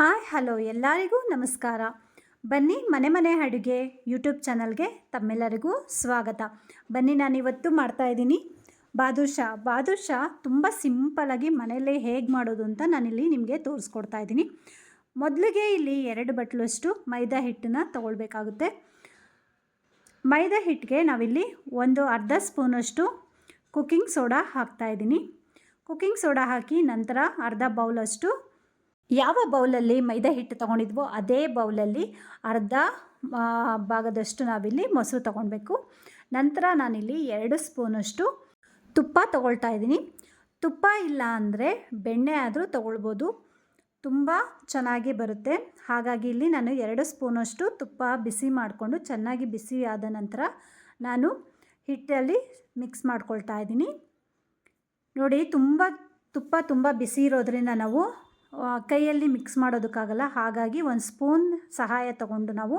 Hi, hello, ಎಲ್ಲರಿಗೂ ನಮಸ್ಕಾರ. ಬನ್ನಿ ಮನೆ ಮನೆ ಅಡುಗೆ ಯೂಟ್ಯೂಬ್ ಚಾನಲ್ಗೆ ತಮ್ಮೆಲ್ಲರಿಗೂ ಸ್ವಾಗತ. ಬನ್ನಿ ನಾನು ನಾನಿವತ್ತು ಮಾಡ್ತಾಯಿದ್ದೀನಿ ಬಾದುಷಾ. ಬಾದುಷಾ ತುಂಬ ಸಿಂಪಲಾಗಿ ಮನೆಯಲ್ಲೇ ಹೇಗೆ ಮಾಡೋದು ಅಂತ ನಾನಿಲ್ಲಿ ನಿಮಗೆ ತೋರಿಸ್ಕೊಡ್ತಾ ಇದ್ದೀನಿ. ಮೊದಲಿಗೆ ಇಲ್ಲಿ ಎರಡು ಬಟ್ಲಷ್ಟು ಮೈದಾ ಹಿಟ್ಟನ್ನ ತಗೊಳ್ಬೇಕಾಗುತ್ತೆ. ಮೈದಾ ಹಿಟ್ಟಿಗೆ ನಾವಿಲ್ಲಿ ಒಂದು ಅರ್ಧ ಸ್ಪೂನಷ್ಟು ಕುಕ್ಕಿಂಗ್ ಸೋಡಾ ಹಾಕ್ತಾಯಿದ್ದೀನಿ ಕುಕ್ಕಿಂಗ್ ಸೋಡಾ ಹಾಕಿ ನಂತರ ಅರ್ಧ ಬೌಲಷ್ಟು ಯಾವ ಬೌಲಲ್ಲಿ ಮೈದಾ ಹಿಟ್ಟು ತೊಗೊಂಡಿದ್ವೋ ಅದೇ ಬೌಲಲ್ಲಿ ಅರ್ಧ ಭಾಗದಷ್ಟು ನಾವಿಲ್ಲಿ ಮೊಸರು ತೊಗೊಳ್ಬೇಕು ನಂತರ ನಾನಿಲ್ಲಿ ಎರಡು ಸ್ಪೂನಷ್ಟು ತುಪ್ಪ ತೊಗೊಳ್ತಾ ಇದ್ದೀನಿ. ತುಪ್ಪ ಇಲ್ಲ ಅಂದರೆ ಬೆಣ್ಣೆ ಆದರೂ ತೊಗೊಳ್ಬೋದು. ತುಂಬ ಚೆನ್ನಾಗಿ ಬರುತ್ತೆ. ಹಾಗಾಗಿ ಇಲ್ಲಿ ನಾನು ಎರಡು ಸ್ಪೂನಷ್ಟು ತುಪ್ಪ ಬಿಸಿ ಮಾಡಿಕೊಂಡು ಚೆನ್ನಾಗಿ ಬಿಸಿ ಆದ ನಂತರ ನಾನು ಹಿಟ್ಟಲ್ಲಿ ಮಿಕ್ಸ್ ಮಾಡ್ಕೊಳ್ತಾ ಇದ್ದೀನಿ. ನೋಡಿ, ತುಂಬ ತುಪ್ಪ ತುಂಬ ಬಿಸಿ ಇರೋದ್ರಿಂದ ನಾವು ಕೈಯಲ್ಲಿ ಮಿಕ್ಸ್ ಮಾಡೋದಕ್ಕಾಗಲ್ಲ. ಹಾಗಾಗಿ ಒಂದು ಸ್ಪೂನ್ ಸಹಾಯ ತಗೊಂಡು ನಾವು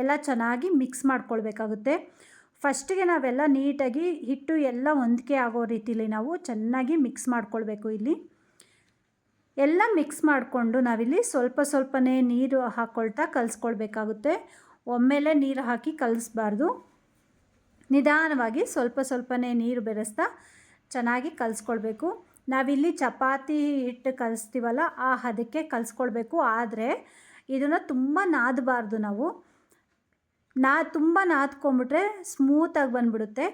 ಎಲ್ಲ ಚೆನ್ನಾಗಿ ಮಿಕ್ಸ್ ಮಾಡ್ಕೊಳ್ಬೇಕಾಗುತ್ತೆ. ಫಸ್ಟಿಗೆ ನಾವೆಲ್ಲ ನೀಟಾಗಿ ಹಿಟ್ಟು ಎಲ್ಲ ಹೊಂದಿಕೆ ಆಗೋ ರೀತಿಲಿ ನಾವು ಚೆನ್ನಾಗಿ ಮಿಕ್ಸ್ ಮಾಡ್ಕೊಳ್ಬೇಕು ಇಲ್ಲಿ. ಎಲ್ಲ ಮಿಕ್ಸ್ ಮಾಡಿಕೊಂಡು ನಾವಿಲ್ಲಿ ಸ್ವಲ್ಪ ಸ್ವಲ್ಪನೇ ನೀರು ಹಾಕ್ಕೊಳ್ತಾ ಕಲಿಸ್ಕೊಳ್ಬೇಕಾಗುತ್ತೆ. ಒಮ್ಮೆಲೆ ನೀರು ಹಾಕಿ ಕಲಿಸ್ಬಾರ್ದು. ನಿಧಾನವಾಗಿ ಸ್ವಲ್ಪ ಸ್ವಲ್ಪನೇ ನೀರು ಬೆರೆಸ್ತಾ ಚೆನ್ನಾಗಿ ಕಲಿಸ್ಕೊಳ್ಬೇಕು. ನಾವಿಲ್ಲಿ ಚಪಾತಿ ಹಿಟ್ಟು ಕಲಿಸ್ತೀವಲ್ಲ, ಆ ಹದಕ್ಕೆ ಕಲಿಸ್ಕೊಳ್ಬೇಕು. ಆದರೆ ಇದನ್ನು ತುಂಬ ನಾದಬಾರ್ದು ನಾವು. ನಾ ತುಂಬ ನಾದ್ಕೊಂಬಿಟ್ರೆ ಸ್ಮೂತಾಗಿ ಬಂದ್ಬಿಡುತ್ತೆ.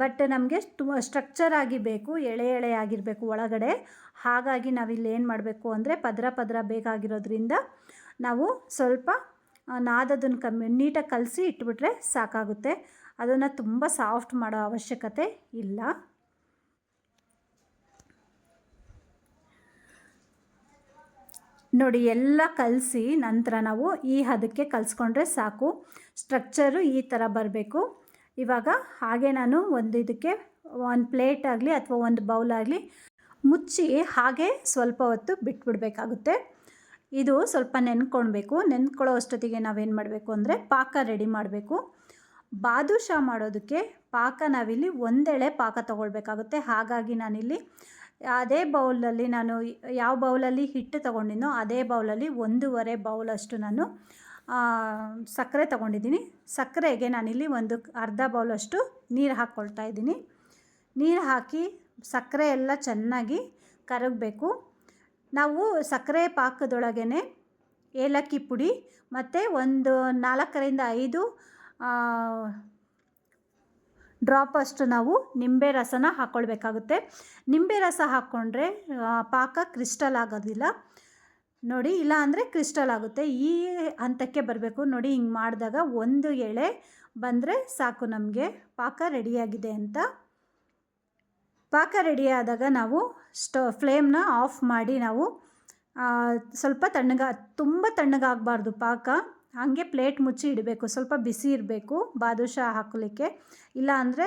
ಬಟ್ ನಮಗೆ ತು ಸ್ಟ್ರಕ್ಚರ್ ಆಗಿ ಬೇಕು, ಎಳೆ ಎಳೆ ಆಗಿರಬೇಕು ಒಳಗಡೆ. ಹಾಗಾಗಿ ನಾವಿಲ್ಲಿ ಏನು ಮಾಡಬೇಕು ಅಂದರೆ ಪದರ ಪದರ ಬೇಕಾಗಿರೋದ್ರಿಂದ ನಾವು ಸ್ವಲ್ಪ ನಾದದನ್ನು ಕಮ್ಮಿ, ನೀಟಾಗಿ ಕಲಸಿ ಇಟ್ಬಿಟ್ರೆ ಸಾಕಾಗುತ್ತೆ. ಅದನ್ನು ತುಂಬ ಸಾಫ್ಟ್ ಮಾಡೋ ಅವಶ್ಯಕತೆ ಇಲ್ಲ. ನೋಡಿ, ಎಲ್ಲ ಕಲಸಿ ನಂತರ ನಾವು ಈ ಹದಕ್ಕೆ ಕಲಿಸ್ಕೊಂಡ್ರೆ ಸಾಕು. ಸ್ಟ್ರಕ್ಚರು ಈ ಥರ ಬರಬೇಕು. ಇವಾಗ ಹಾಗೆ ನಾನು ಒಂದು ಇದಕ್ಕೆ ಒಂದು ಪ್ಲೇಟ್ ಆಗಲಿ ಅಥವಾ ಒಂದು ಬೌಲ್ ಆಗಲಿ ಮುಚ್ಚಿ ಹಾಗೆ ಸ್ವಲ್ಪ ಹೊತ್ತು ಬಿಟ್ಬಿಡಬೇಕಾಗುತ್ತೆ. ಇದು ಸ್ವಲ್ಪ ನೆನ್ಕೊಳ್ಬೇಕು. ನೆನ್ಕೊಳ್ಳೋ ಅಷ್ಟೊತ್ತಿಗೆ ನಾವೇನು ಮಾಡಬೇಕು ಅಂದರೆ ಪಾಕ ರೆಡಿ ಮಾಡಬೇಕು. ಬಾದುಷಾ ಮಾಡೋದಕ್ಕೆ ಪಾಕ ನಾವಿಲ್ಲಿ ಒಂದೆಳೆ ಪಾಕ ತಗೊಳ್ಬೇಕಾಗುತ್ತೆ. ಹಾಗಾಗಿ ನಾನಿಲ್ಲಿ ಅದೇ ಬೌಲಲ್ಲಿ ನಾನು ಯಾವ ಬೌಲಲ್ಲಿ ಹಿಟ್ಟು ತೊಗೊಂಡಿನೋ ಅದೇ ಬೌಲಲ್ಲಿ ಒಂದೂವರೆ ಬೌಲಷ್ಟು ನಾನು ಸಕ್ಕರೆ ತೊಗೊಂಡಿದ್ದೀನಿ. ಸಕ್ಕರೆಗೆ ನಾನಿಲ್ಲಿ ಒಂದು ಅರ್ಧ ಬೌಲಷ್ಟು ನೀರು ಹಾಕ್ಕೊಳ್ತಾ ಇದ್ದೀನಿ. ನೀರು ಹಾಕಿ ಸಕ್ಕರೆ ಎಲ್ಲ ಚೆನ್ನಾಗಿ ಕರಗಬೇಕು. ನಾವು ಸಕ್ಕರೆ ಪಾಕದೊಳಗೇ ಏಲಕ್ಕಿ ಪುಡಿ ಮತ್ತು ಒಂದು ನಾಲ್ಕರಿಂದ ಐದು ಡ್ರಾಪ್ ಅಷ್ಟು ನಾವು ನಿಂಬೆ ರಸನ ಹಾಕ್ಕೊಳ್ಬೇಕಾಗುತ್ತೆ ನಿಂಬೆ ರಸ ಹಾಕ್ಕೊಂಡ್ರೆ ಪಾಕ ಕ್ರಿಸ್ಟಲ್ ಆಗೋದಿಲ್ಲ. ನೋಡಿ, ಇಲ್ಲ ಅಂದರೆ ಕ್ರಿಸ್ಟಲ್ ಆಗುತ್ತೆ. ಈ ಹಂತಕ್ಕೆ ಬರಬೇಕು. ನೋಡಿ, ಹಿಂಗೆ ಮಾಡಿದಾಗ ಒಂದು ಎಳೆ ಬಂದರೆ ಸಾಕು ನಮಗೆ. ಪಾಕ ರೆಡಿಯಾಗಿದೆ ಅಂತ. ಪಾಕ ರೆಡಿಯಾದಾಗ ನಾವು ಸ್ಟೋ, ಫ್ಲೇಮ್ನ ಆಫ್ ಮಾಡಿ ನಾವು ಸ್ವಲ್ಪ ತಣ್ಣಗ, ತುಂಬ ತಣ್ಣಗಾಗಬಾರ್ದು ಪಾಕ. ಹಾಗೆ ಪ್ಲೇಟ್ ಮುಚ್ಚಿ ಇಡಬೇಕು. ಸ್ವಲ್ಪ ಬಿಸಿ ಇರಬೇಕು ಬಾದುಷಾ ಹಾಕಲಿಕ್ಕೆ. ಇಲ್ಲ ಅಂದರೆ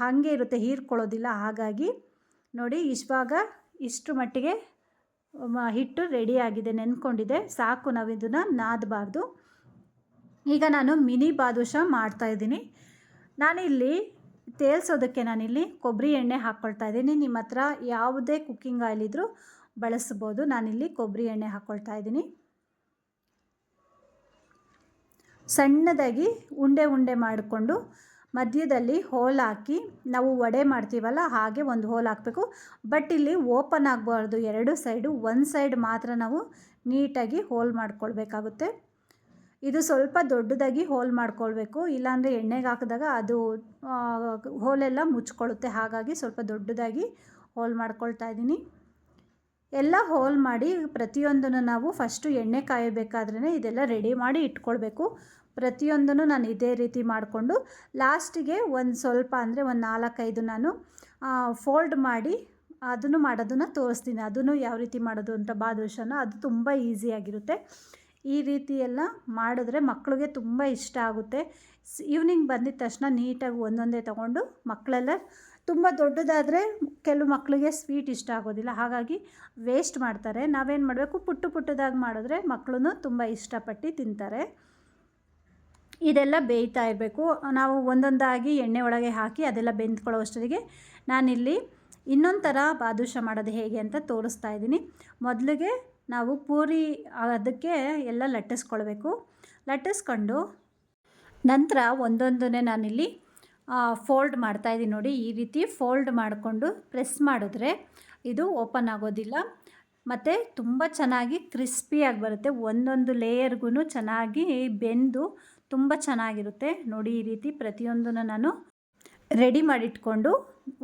ಹಾಗೆ ಇರುತ್ತೆ, ಹೀರ್ಕೊಳ್ಳೋದಿಲ್ಲ. ಹಾಗಾಗಿ ನೋಡಿ ಇಷ್ಟವಾಗ ಇಷ್ಟು ಮಟ್ಟಿಗೆ ಹಿಟ್ಟು ರೆಡಿಯಾಗಿದೆ ನೆನ್ಕೊಂಡಿದೆ. ಸಾಕು ನಾವು ಇದನ್ನು ನಾದಬಾರ್ದು. ಈಗ ನಾನು ಮಿನಿ ಬಾದುಷಾ ಮಾಡ್ತಾಯಿದ್ದೀನಿ ನಾನಿಲ್ಲಿ ತೇಲ್ಸೋದಕ್ಕೆ ನಾನಿಲ್ಲಿ ಕೊಬ್ಬರಿ ಎಣ್ಣೆ ಹಾಕ್ಕೊಳ್ತಾ ಇದ್ದೀನಿ. ನಿಮ್ಮ ಹತ್ರ ಯಾವುದೇ ಕುಕ್ಕಿಂಗ್ ಆಯಿಲ್ ಇದ್ದರೂ ಬಳಸ್ಬೋದು. ನಾನಿಲ್ಲಿ ಕೊಬ್ಬರಿ ಎಣ್ಣೆ ಹಾಕ್ಕೊಳ್ತಾ ಇದ್ದೀನಿ. ಸಣ್ಣದಾಗಿ ಉಂಡೆ ಉಂಡೆ ಮಾಡಿಕೊಂಡು ಮಧ್ಯದಲ್ಲಿ ಹೋಲ್ ಹಾಕಿ, ನಾವು ವಡೆ ಮಾಡ್ತೀವಲ್ಲ, ಹಾಗೆ ಒಂದು ಹೋಲ್ ಹಾಕಬೇಕು. ಬಟ್ ಇಲ್ಲಿ ಓಪನ್ ಆಗಬಾರ್ದು, ಎರಡು ಸೈಡು, ಒಂದು ಸೈಡ್ ಮಾತ್ರ ನಾವು ನೀಟಾಗಿ ಹೋಲ್ ಮಾಡ್ಕೊಳ್ಬೇಕಾಗುತ್ತೆ. ಇದು ಸ್ವಲ್ಪ ದೊಡ್ಡದಾಗಿ ಹೋಲ್ ಮಾಡ್ಕೊಳ್ಬೇಕು, ಇಲ್ಲಾಂದರೆ ಎಣ್ಣೆಗೆ ಹಾಕಿದಾಗ ಅದು ಹೋಲೆಲ್ಲ ಮುಚ್ಕೊಳ್ಳುತ್ತೆ ಹಾಗಾಗಿ ಸ್ವಲ್ಪ ದೊಡ್ಡದಾಗಿ ಹೋಲ್ ಮಾಡ್ಕೊಳ್ತಾ ಇದ್ದೀನಿ. ಎಲ್ಲ ಹೋಲ್ ಮಾಡಿ ಪ್ರತಿಯೊಂದನ್ನು ನಾವು ಫಸ್ಟು ಎಣ್ಣೆ ಕಾಯಬೇಕಾದ್ರೇ ಇದೆಲ್ಲ ರೆಡಿ ಮಾಡಿ ಇಟ್ಕೊಳ್ಬೇಕು. ಪ್ರತಿಯೊಂದನ್ನು ನಾನು ಇದೇ ರೀತಿ ಮಾಡಿಕೊಂಡು ಲಾಸ್ಟಿಗೆ ಒಂದು ಸ್ವಲ್ಪ ಅಂದರೆ ಒಂದು ನಾಲ್ಕೈದು ನಾನು ಫೋಲ್ಡ್ ಮಾಡಿ ಅದನ್ನು ಮಾಡೋದನ್ನು ತೋರಿಸ್ತೀನಿ. ಅದನ್ನು ಯಾವ ರೀತಿ ಮಾಡೋದು ಅಂತ ಬಾದುಷನ, ಅದು ತುಂಬ ಈಸಿಯಾಗಿರುತ್ತೆ ಈ ರೀತಿ ಎಲ್ಲ ಮಾಡಿದ್ರೆ ಮಕ್ಕಳಿಗೆ ತುಂಬ ಇಷ್ಟ ಆಗುತ್ತೆ. ಈವ್ನಿಂಗ್ ಬಂದಿದ ತಕ್ಷಣ ನೀಟಾಗಿ ಒಂದೊಂದೇ ತೊಗೊಂಡು ಮಕ್ಕಳೆಲ್ಲ ತುಂಬ ದೊಡ್ಡದಾದರೆ ಕೆಲವು ಮಕ್ಕಳಿಗೆ ಸ್ವೀಟ್ ಇಷ್ಟ ಆಗೋದಿಲ್ಲ. ಹಾಗಾಗಿ ವೇಸ್ಟ್ ಮಾಡ್ತಾರೆ. ನಾವೇನು ಮಾಡಬೇಕು? ಪುಟ್ಟು ಪುಟ್ಟದಾಗಿ ಮಾಡಿದ್ರೆ ಮಕ್ಕಳು ತುಂಬ ಇಷ್ಟಪಟ್ಟು ತಿಂತಾರೆ. ಇದೆಲ್ಲ ಬೇಯ್ತಾ ಇರಬೇಕು. ನಾವು ಒಂದೊಂದಾಗಿ ಎಣ್ಣೆ ಒಳಗೆ ಹಾಕಿ ಅದೆಲ್ಲ ಬೆಂದ್ಕೊಳ್ಳೋ ಅಷ್ಟೊತ್ತಿಗೆ ನಾನಿಲ್ಲಿ ಇನ್ನೊಂದು ಥರ ಬಾದುಷ ಮಾಡೋದು ಹೇಗೆ ಅಂತ ತೋರಿಸ್ತಾ ಇದ್ದೀನಿ. ಮೊದಲಿಗೆ ನಾವು ಪೂರಿ ಅದಕ್ಕೆ ಎಲ್ಲ ಲಟ್ಟಿಸ್ಕೊಳ್ಬೇಕು. ಲಟ್ಟಿಸ್ಕೊಂಡು ನಂತರ ಒಂದೊಂದನ್ನೇ ನಾನಿಲ್ಲಿ ಫೋಲ್ಡ್ ಮಾಡ್ತಾಯಿದ್ದೀನಿ ನೋಡಿ, ಈ ರೀತಿ ಫೋಲ್ಡ್ ಮಾಡಿಕೊಂಡು ಪ್ರೆಸ್ ಮಾಡಿದ್ರೆ ಇದು ಓಪನ್ ಆಗೋದಿಲ್ಲ. ಮತ್ತು ತುಂಬ ಚೆನ್ನಾಗಿ ಕ್ರಿಸ್ಪಿಯಾಗಿ ಬರುತ್ತೆ. ಒಂದೊಂದು ಲೇಯರ್ಗೂ ಚೆನ್ನಾಗಿ ಬೆಂದು ತುಂಬ ಚೆನ್ನಾಗಿರುತ್ತೆ. ನೋಡಿ, ಈ ರೀತಿ ಪ್ರತಿಯೊಂದನ್ನು ನಾನು ರೆಡಿ ಮಾಡಿಟ್ಕೊಂಡು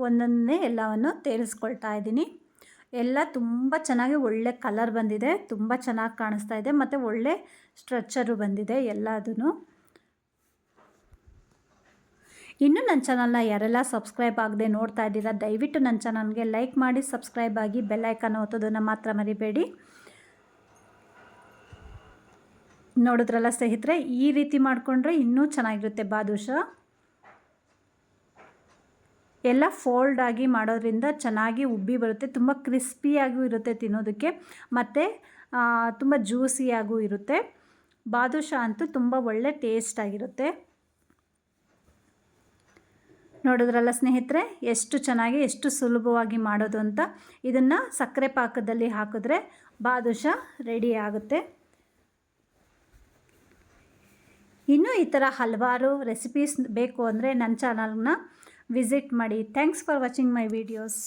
ಒಂದೊಂದನ್ನೇ ಎಲ್ಲವನ್ನು ತೇರಿಸ್ಕೊಳ್ತಾ ಇದ್ದೀನಿ. ಎಲ್ಲ ತುಂಬ ಚೆನ್ನಾಗಿ ಒಳ್ಳೆ ಕಲರ್ ಬಂದಿದೆ, ತುಂಬ ಚೆನ್ನಾಗಿ ಕಾಣಿಸ್ತಾ ಇದೆ, ಮತ್ತು ಒಳ್ಳೆ ಸ್ಟ್ರಚ್ಚರು ಬಂದಿದೆ ಎಲ್ಲದೂ ಇನ್ನು ನನ್ನ ಚಾನಲ್ನ ಯಾರೆಲ್ಲ ಸಬ್ಸ್ಕ್ರೈಬ್ ಆಗದೆ ನೋಡ್ತಾ ಇದ್ದೀರಾ, ದಯವಿಟ್ಟು ನನ್ನ ಚಾನಲ್ಗೆ ಲೈಕ್ ಮಾಡಿ ಸಬ್ಸ್ಕ್ರೈಬ್ ಆಗಿ ಬೆಲ್ಲೈಕನ್ ಓದೋದನ್ನು ಮಾತ್ರ ಮರಿಬೇಡಿ. ನೋಡಿದ್ರಲ್ಲ ಸ್ನೇಹಿತರೆ, ಈ ರೀತಿ ಮಾಡಿಕೊಂಡ್ರೆ ಇನ್ನೂ ಚೆನ್ನಾಗಿರುತ್ತೆ ಬಾದುಷ ಎಲ್ಲ ಫೋಲ್ಡ್ ಆಗಿ ಮಾಡೋದ್ರಿಂದ ಚೆನ್ನಾಗಿ ಉಬ್ಬಿ ಬರುತ್ತೆ. ತುಂಬ ಕ್ರಿಸ್ಪಿಯಾಗೂ ಇರುತ್ತೆ ತಿನ್ನೋದಕ್ಕೆ. ಮತ್ತು ತುಂಬ ಜ್ಯೂಸಿಯಾಗೂ ಇರುತ್ತೆ. ಬಾದುಷ ಅಂತೂ ತುಂಬ ಒಳ್ಳೆ ಟೇಸ್ಟ್ ಆಗಿರುತ್ತೆ. ನೋಡಿದ್ರಲ್ಲ ಸ್ನೇಹಿತರೆ, ಎಷ್ಟು ಚೆನ್ನಾಗಿ, ಎಷ್ಟು ಸುಲಭವಾಗಿ ಮಾಡೋದು ಅಂತ. ಇದನ್ನು ಸಕ್ಕರೆ ಪಾಕದಲ್ಲಿ ಹಾಕಿದ್ರೆ ಬಾದುಷ ರೆಡಿ ಆಗುತ್ತೆ. ಇನ್ನೂ ಈ ಥರ ಹಲವಾರು ರೆಸಿಪೀಸ್ ಬೇಕು ಅಂದರೆ ನನ್ನ ಚಾನಲ್ನ ವಿಸಿಟ್ ಮಾಡಿ thanks for watching my videos